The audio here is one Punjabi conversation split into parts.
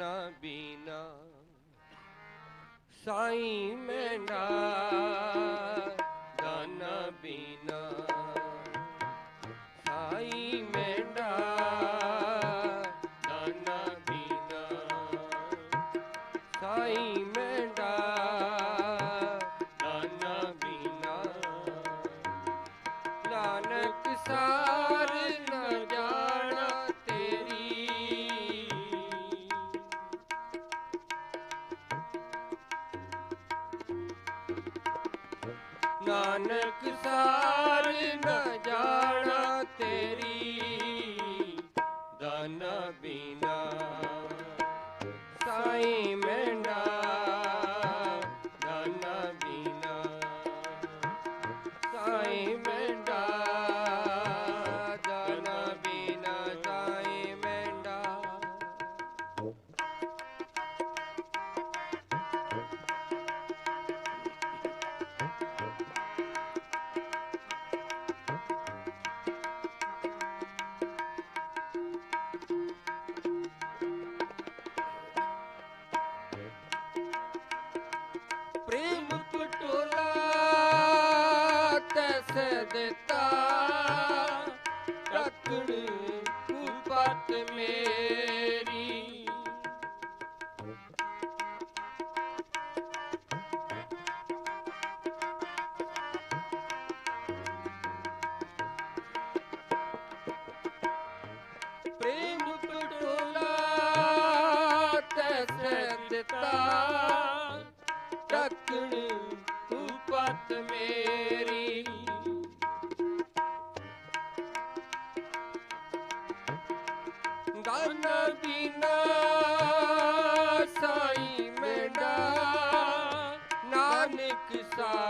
ਦਾਨਾ ਬੀਨਾ ਸਾਈ ਮੈਂਡਾ ਦਾਨਾ ਬੀਨਾ ਸਾਈ ਮੈਂਡਾ ਦਾਨਾ ਬੀਨਾ ਸਾਈ ਮੈਂਡਾ ਦਾਨਾ ਬੀਨਾ ਨਾਨਕ ਸਾਰ ਨ ਜਾਣਾ ਨਾਨਕ ਸਾਰ ਨ ਜਾਣਾ ਤੇਰੀ। ਪ੍ਰੇਮ ਪਟੋਲਾ ਤੈਸ ਦਿੱਤਾ। ਟੱਕਣ ਉਪਤ ਮੇਰੀ। ਪ੍ਰੇਮ ਪਟੋਲਾ ਤੈਸ ਦਿੱਤਾ। ਟੱਕਣ ਉਪਤ ਮੇਰੀ। ਦਾਨਾ ਬੀਨਾ ਸਾਈ ਮੈਂਡਾ ਨਾਨਕ ਸਾ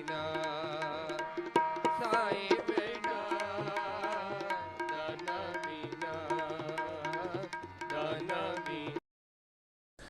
ਜਾਣਾ